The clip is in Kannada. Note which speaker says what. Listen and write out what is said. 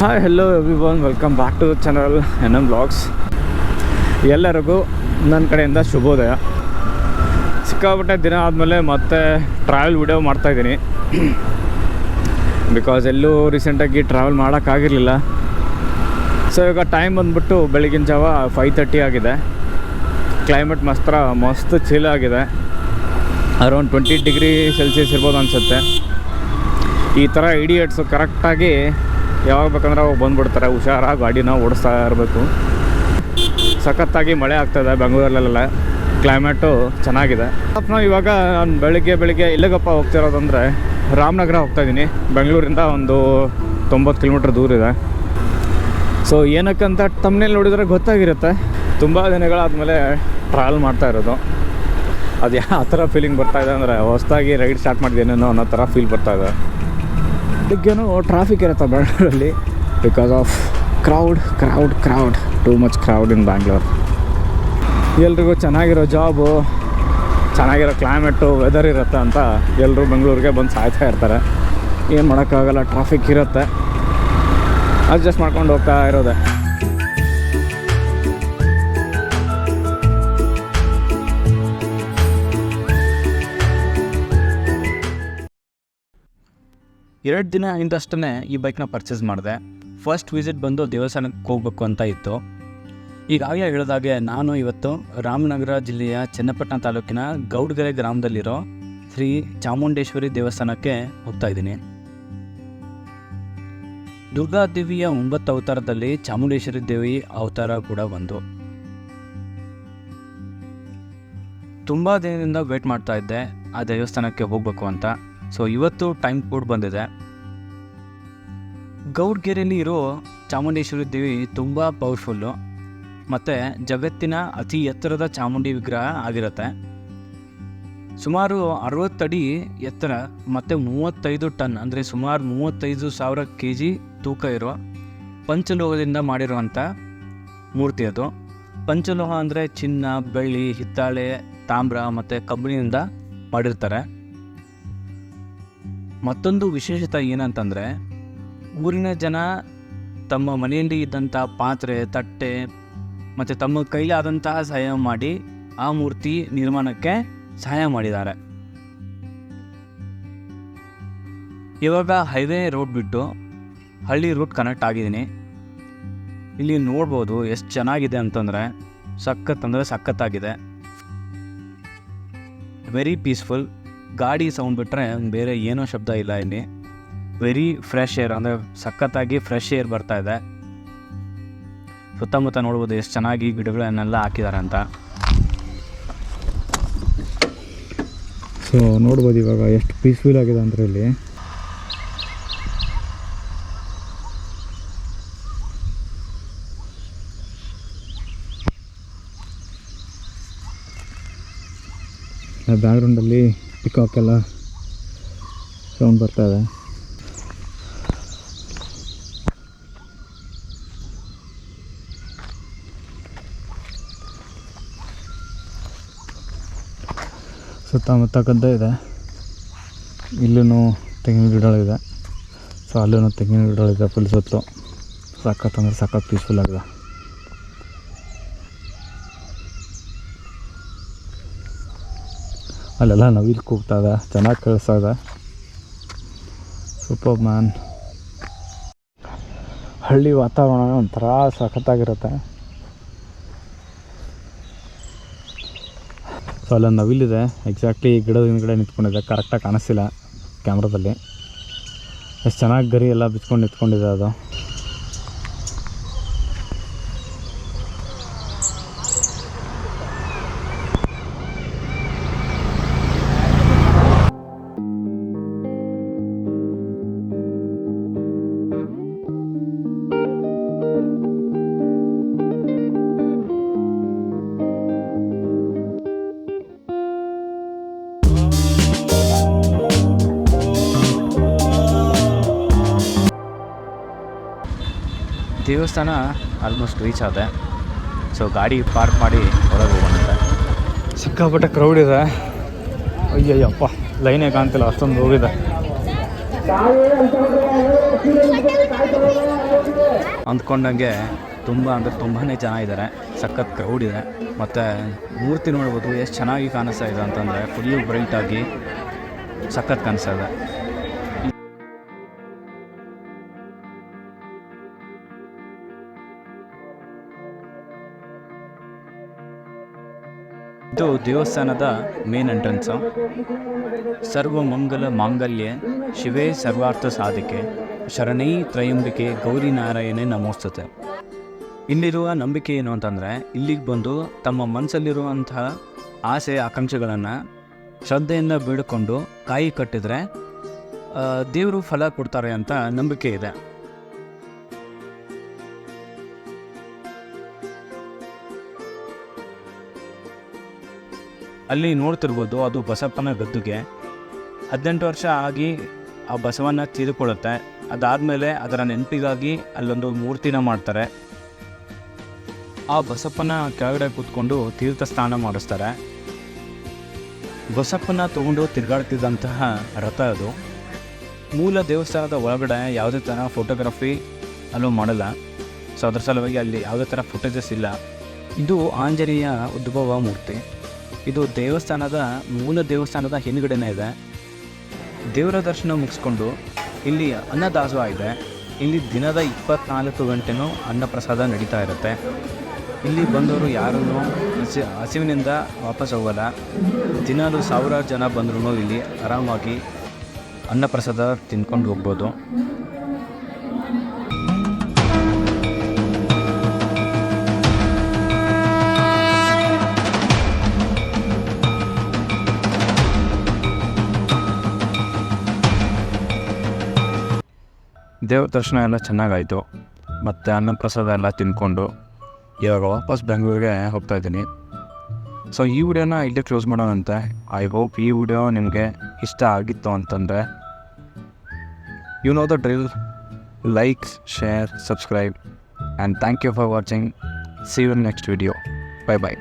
Speaker 1: Hi hello everyone welcome back to channel N M vlogs ಎಲ್ಲರಿಗೂ ನನ್ನ ಕಡೆಯಿಂದ ಶುಭೋದಯ. ಸಿಕ್ಕಾಪಟ್ಟೆ ದಿನ ಆದಮೇಲೆ ಮತ್ತೆ ಟ್ರಾವೆಲ್ ವಿಡಿಯೋ ಮಾಡ್ತಾಯಿದ್ದೀನಿ ಬಿಕಾಸ್ ಎಲ್ಲೂ ರೀಸೆಂಟಾಗಿ ಟ್ರಾವೆಲ್ ಮಾಡೋಕ್ಕಾಗಿರಲಿಲ್ಲ. ಸೊ ಇವಾಗ ಟೈಮ್ ಬಂದ್ಬಿಟ್ಟು ಬೆಳಗಿನ ಜಾವ ಫೈವ್ ತರ್ಟಿ ಆಗಿದೆ. ಕ್ಲೈಮೇಟ್ ಮಾತ್ರ ಮಸ್ತ್ ಚಿಲ್ ಆಗಿದೆ. ಅರೌಂಡ್ ಟ್ವೆಂಟಿ ಡಿಗ್ರಿ ಸೆಲ್ಸಿಯಸ್ ಇರ್ಬೋದು ಅನಿಸುತ್ತೆ. ಈ ಥರ ಇಡಿಯಟ್ಸು ಕರೆಕ್ಟಾಗಿ ಯಾವಾಗ ಬೇಕಂದ್ರೆ ಅವಾಗ ಬಂದುಬಿಡ್ತಾರೆ. ಹುಷಾರಾಗಿ ಗಾಡಿನ ಓಡಿಸ್ತಾ ಇರಬೇಕು. ಸಖತ್ತಾಗಿ ಮಳೆ ಆಗ್ತದೆ ಬೆಂಗಳೂರಲ್ಲೆಲ್ಲ. ಕ್ಲೈಮೇಟು ಚೆನ್ನಾಗಿದೆ. ನಾವು ಇವಾಗ ನಾನು ಬೆಳಿಗ್ಗೆ ಬೆಳಿಗ್ಗೆ ಇಲ್ಲಿಗಪ್ಪ ಹೋಗ್ತಿರೋದಂದರೆ ರಾಮನಗರ ಹೋಗ್ತಾಯಿದ್ದೀನಿ ಬೆಂಗಳೂರಿಂದ ಒಂದು ತೊಂಬತ್ತು ಕಿಲೋಮೀಟ್ರ್ ದೂರ ಇದೆ. ಸೊ ಏನಕ್ಕಂತ ತಮ್ಮನೇಲಿ ನೋಡಿದರೆ ಗೊತ್ತಾಗಿರುತ್ತೆ. ತುಂಬ ದಿನಗಳಾದಮೇಲೆ ಟ್ರಾವೆಲ್ ಮಾಡ್ತಾ ಇರೋದು. ಅದು ಯಾವ ಥರ ಫೀಲಿಂಗ್ ಬರ್ತಾಯಿದೆ ಅಂದರೆ ಹೊಸದಾಗಿ ರೈಡ್ ಸ್ಟಾರ್ಟ್ ಮಾಡಿದ್ದೇನೇನೋ ಅನ್ನೋ ಥರ ಫೀಲ್ ಬರ್ತಾ ಬೆಳಗ್ಗೆನೂ ಟ್ರಾಫಿಕ್ ಇರುತ್ತೆ ಬೆಂಗಳೂರಲ್ಲಿ because of crowd crowd crowd too much crowd in Bangalore ಎಲ್ರಿಗೂ ಚೆನ್ನಾಗಿರೋ ಜಾಬು ಚೆನ್ನಾಗಿರೋ ಕ್ಲೈಮೇಟು ವೆದರ್ ಇರುತ್ತೆ ಅಂತ ಎಲ್ಲರೂ ಬೆಂಗಳೂರಿಗೆ ಬಂದು ಸಾಯ್ತಾ ಇರ್ತಾರೆ. ಏನು ಮಾಡೋಕ್ಕಾಗಲ್ಲ ಟ್ರಾಫಿಕ್ ಇರುತ್ತೆ. ಅಡ್ಜಸ್ಟ್ ಮಾಡ್ಕೊಂಡು ಹೋಗ್ತಾ ಇರೋದೆ.
Speaker 2: ಎರಡು ದಿನ ಹಿಂದಷ್ಟೇ ಈ ಬೈಕ್ನ ಪರ್ಚೇಸ್ ಮಾಡಿದೆ. ಫಸ್ಟ್ ವಿಸಿಟ್ ಬಂದು ದೇವಸ್ಥಾನಕ್ಕೆ ಹೋಗ್ಬೇಕು ಅಂತ ಇತ್ತು. ಈಗಾಗಲೇ ಹೇಳಿದಾಗೆ ನಾನು ಇವತ್ತು ರಾಮನಗರ ಜಿಲ್ಲೆಯ ಚನ್ನಪಟ್ಟಣ ತಾಲೂಕಿನ ಗೌಡ್ಗೆರೆ ಗ್ರಾಮದಲ್ಲಿರೋ ಶ್ರೀ ಚಾಮುಂಡೇಶ್ವರಿ ದೇವಸ್ಥಾನಕ್ಕೆ ಹೋಗ್ತಾ ಇದ್ದೀನಿ. ದುರ್ಗಾದೇವಿಯ ಒಂಬತ್ತು ಅವತಾರದಲ್ಲಿ ಚಾಮುಂಡೇಶ್ವರಿ ದೇವಿ ಅವತಾರ ಕೂಡ ಒಂದು ತುಂಬ ದಿನದಿಂದ ವೇಟ್ ಮಾಡ್ತಾ ಇದ್ದೆ ಆ ದೇವಸ್ಥಾನಕ್ಕೆ ಹೋಗಬೇಕು ಅಂತ. ಸೊ ಇವತ್ತು ಟೈಮ್ ಕೂಡ ಬಂದಿದೆ. ಗೌಡ್ಗೆರೆಯಲ್ಲಿ ಇರೋ ಚಾಮುಂಡೇಶ್ವರಿ ದೇವಿ ತುಂಬ ಪವರ್ಫುಲ್ಲು ಮತ್ತು ಜಗತ್ತಿನ ಅತಿ ಎತ್ತರದ ಚಾಮುಂಡಿ ವಿಗ್ರಹ ಆಗಿರುತ್ತೆ. ಸುಮಾರು ಅರವತ್ತಡಿ ಎತ್ತರ ಮತ್ತು ಮೂವತ್ತೈದು ಟನ್, ಅಂದರೆ ಸುಮಾರು ಮೂವತ್ತೈದು ಸಾವಿರ ಕೆ ಜಿ ತೂಕ ಇರೋ ಪಂಚಲೋಹದಿಂದ ಮಾಡಿರುವಂಥ ಮೂರ್ತಿ ಅದು. ಪಂಚಲೋಹ ಅಂದರೆ ಚಿನ್ನ, ಬೆಳ್ಳಿ, ಹಿತ್ತಾಳೆ, ತಾಮ್ರ ಮತ್ತು ಕಬ್ಬಿಣದಿಂದ ಮಾಡಿರ್ತಾರೆ. ಮತ್ತೊಂದು ವಿಶೇಷತೆ ಏನಂತಂದರೆ, ಊರಿನ ಜನ ತಮ್ಮ ಮನೆಯಲ್ಲಿ ಇದ್ದಂಥ ಪಾತ್ರೆ, ತಟ್ಟೆ ಮತ್ತು ತಮ್ಮ ಕೈಲಾದಂತಹ ಸಹಾಯ ಮಾಡಿ ಆ ಮೂರ್ತಿ ನಿರ್ಮಾಣಕ್ಕೆ ಸಹಾಯ ಮಾಡಿದ್ದಾರೆ. ಇವಾಗ ಹೈವೇ ರೋಡ್ ಬಿಟ್ಟು ಹಳ್ಳಿ ರೂಟ್ ಕನೆಕ್ಟ್ ಆಗಿದ್ದೀನಿ. ಇಲ್ಲಿ ನೋಡ್ಬೋದು ಎಷ್ಟು ಚೆನ್ನಾಗಿದೆ ಅಂತಂದರೆ ಸಖತ್ ಅಂದರೆ ಸಖತ್ತಾಗಿದೆ. ವೆರಿ ಪೀಸ್ಫುಲ್ ಗಾಡಿ ಸೌಂಡ್ ಬಿಟ್ಟರೆ ಬೇರೆ ಏನೋ ಶಬ್ದ ಇಲ್ಲ ಇಲ್ಲಿ. ವೆರಿ ಫ್ರೆಶ್ ಏರ್ ಅಂದರೆ ಸಖತ್ತಾಗಿ ಫ್ರೆಶ್ ಏರ್ ಬರ್ತಾ ಇದೆ. ಸುತ್ತಮುತ್ತ ನೋಡ್ಬೋದು ಎಷ್ಟು ಚೆನ್ನಾಗಿ ಗಿಡಗಳನ್ನೆಲ್ಲ ಹಾಕಿದ್ದಾರೆ ಅಂತ.
Speaker 1: ಸೊ ನೋಡ್ಬೋದು ಇವಾಗ ಎಷ್ಟು ಪೀಸ್ಫುಲ್ ಆಗಿದೆ ಅಂದರೆ ಇಲ್ಲಿ. ಬ್ಯಾಕ್ಗ್ರೌಂಡಲ್ಲಿ ಪಿಕಾಕ್ ಎಲ್ಲ ಸೌಂಡ್ ಬರ್ತಾ ಇದೆ. ಸುತ್ತಮುತ್ತ ಗದ್ದೆ ಇದೆ. ಇಲ್ಲೂ ತೆಂಗಿನ ಗಿಡಗಳಿದೆ. ಸೊ ಅಲ್ಲೂ ತೆಂಗಿನ ಗಿಡಗಳಿದೆ ಫುಲ್ ಸುತ್ತು. ಸಖತ್ ಅಂದರೆ ಪೀಸ್ಫುಲ್ ಆಗಿದೆ. ಅಲ್ಲೆಲ್ಲ ನವಿಲು ಇದೆ ಚೆನ್ನಾಗಿ ಕೇಳಿಸ್ತಾ ಇದೆ ಸೂಪರ್ ಮ್ಯಾನ್ ಹಳ್ಳಿ ವಾತಾವರಣ ಒಂಥರ ಸಖತ್ತಾಗಿರುತ್ತೆ. ಸೊ ಅಲ್ಲೊಂದು ನವಿಲಿದೆ. ಎಕ್ಸಾಕ್ಟ್ಲಿ ಗಿಡದ ಹಿಂದ್ಗಡೆ ನಿಂತ್ಕೊಂಡಿದೆ. ಕರೆಕ್ಟಾಗಿ ಕಾಣಿಸ್ತಿಲ್ಲ ಕ್ಯಾಮ್ರಾದಲ್ಲಿ. ಎಷ್ಟು ಚೆನ್ನಾಗಿ ಗರಿ ಎಲ್ಲ ಬಿಚ್ಕೊಂಡು ನಿಂತ್ಕೊಂಡಿದೆ ಅದು.
Speaker 2: ದೇವಸ್ಥಾನ ಆಲ್ಮೋಸ್ಟ್ ರೀಚ್ ಆದೆ. ಸೊ ಗಾಡಿ ಪಾರ್ಕ್ ಮಾಡಿ ಹೊರಗೆ ಹೋಗೋಣ
Speaker 1: ಸಿಕ್ಕಾಪಟ್ಟೆ ಕ್ರೌಡ್ ಇದೆ. ಅಯ್ಯಯ್ಯಪ್ಪ ಲೈನೇ ಕಾಣ್ತಿಲ್ಲ, ಅಷ್ಟೊಂದು ಹೋಗಿದೆ.
Speaker 2: ಅಂದ್ಕೊಂಡಂಗೆ ತುಂಬ ಅಂದರೆ ತುಂಬಾ ಜನ ಇದ್ದಾರೆ ಸಖತ್ ಕ್ರೌಡ್ ಇದೆ. ಮತ್ತು ಮೂರ್ತಿ ನೋಡ್ಬೋದು, ಎಷ್ಟು ಚೆನ್ನಾಗಿ ಕಾಣಿಸ್ತಾ ಇದೆ ಅಂತಂದರೆ ಫುಲ್ಲು ಬ್ರೈಟಾಗಿ ಸಖತ್ ಕಾಣಿಸ್ತಾ ಇದೆ. ಇದು ದೇವಸ್ಥಾನದ ಮೇನ್ ಎಂಟ್ರೆನ್ಸು ಸರ್ವಮಂಗಲ ಮಾಂಗಲ್ಯ, ಶಿವೇ ಸರ್ವಾರ್ಥ ಸಾಧಿಕೆ, ಶರಣೈ ತ್ರಯಂಬಿಕೆ, ಗೌರಿ ನಾರಾಯಣೆ ನಮೋಸ್ತುತೆ. ಇಲ್ಲಿರುವ ನಂಬಿಕೆ ಏನು ಅಂತಂದರೆ, ಇಲ್ಲಿಗೆ ಬಂದು ತಮ್ಮ ಮನಸ್ಸಲ್ಲಿರುವಂತಹ ಆಸೆ, ಆಕಾಂಕ್ಷೆಗಳನ್ನು ಶ್ರದ್ಧೆಯಿಂದ ಬೇಡಿಕೊಂಡು ಕಾಯಿ ಕಟ್ಟಿದರೆ ದೇವರು ಫಲ ಕೊಡ್ತಾರೆ ಅಂತ ನಂಬಿಕೆ ಇದೆ. ಅಲ್ಲಿ ನೋಡ್ತಿರ್ಬೋದು ಅದು ಬಸಪ್ಪನ ಗದ್ದುಗೆ. ಹದಿನೆಂಟು ವರ್ಷ ಆಗಿ ಆ ಬಸವನ್ನ ತೀರಿಕೊಳ್ಳುತ್ತೆ. ಅದಾದಮೇಲೆ ಅದರ ನೆನಪಿಗಾಗಿ ಅಲ್ಲೊಂದು ಮೂರ್ತಿನ ಮಾಡ್ತಾರೆ. ಆ ಬಸಪ್ಪನ ಕೆಳಗಡೆ ಕೂತ್ಕೊಂಡು ತೀರ್ಥ ಸ್ನಾನ ಮಾಡಿಸ್ತಾರೆ. ಬಸಪ್ಪನ ತಗೊಂಡು ತಿರುಗಾಡ್ತಿದ್ದಂತಹ ರಥ ಅದು. ಮೂಲ ದೇವಸ್ಥಾನದ ಒಳಗಡೆ ಯಾವುದೇ ಥರ ಫೋಟೋಗ್ರಫಿ ಅಲ್ಲೂ ಮಾಡಲ್ಲ. ಸೊ ಅದರ ಸಲುವಾಗಿ ಅಲ್ಲಿ ಯಾವುದೇ ಥರ ಫುಟೇಜಸ್ ಇಲ್ಲ. ಇದು ಆಂಜನೇಯ ಉದ್ಭವ ಮೂರ್ತಿ. ಇದು ದೇವಸ್ಥಾನದ ಮೂಲ ದೇವಸ್ಥಾನದ ಹಿಂದ್ಗಡೆನೇ ಇದೆ. ದೇವರ ದರ್ಶನ ಮುಗಿಸ್ಕೊಂಡು ಇಲ್ಲಿ ಅನ್ನದಾಸೋಹ ಇದೆ. ಇಲ್ಲಿ ದಿನದ ಇಪ್ಪತ್ನಾಲ್ಕು ಗಂಟೆನೂ ಅನ್ನಪ್ರಸಾದ ನಡೀತಾ ಇರುತ್ತೆ. ಇಲ್ಲಿ ಬಂದವರು ಯಾರನ್ನು ಹಸಿ, ಹಸಿವಿನಿಂದ ವಾಪಸ್ ಹೋಗಲ್ಲ. ದಿನಾಲು ಸಾವಿರಾರು ಜನ ಬಂದ್ರೂ ಇಲ್ಲಿ ಆರಾಮಾಗಿ ಅನ್ನಪ್ರಸಾದ ತಿನ್ಕೊಂಡು ಹೋಗ್ಬೋದು. ದೇವ್ರ ದರ್ಶನ ಎಲ್ಲ ಚೆನ್ನಾಗಾಯಿತು. ಮತ್ತು ಅನ್ನಪ್ರಸಾದ ಎಲ್ಲ ತಿನ್ಕೊಂಡು ಇವಾಗ ವಾಪಸ್ ಬೆಂಗಳೂರಿಗೆ ಹೋಗ್ತಾ ಇದ್ದೀನಿ. ಸೊ ಈ ವಿಡಿಯೋನ ಇಲ್ಲೇ ಕ್ಲೋಸ್ ಮಾಡೋಣಂತೆ ಐ ಹೋಪ್ ಈ ವಿಡಿಯೋ ನಿಮಗೆ ಇಷ್ಟ ಆಗಿತ್ತು ಅಂತಂದರೆ you know the drill like share subscribe and thank you for watching see you next video bye bye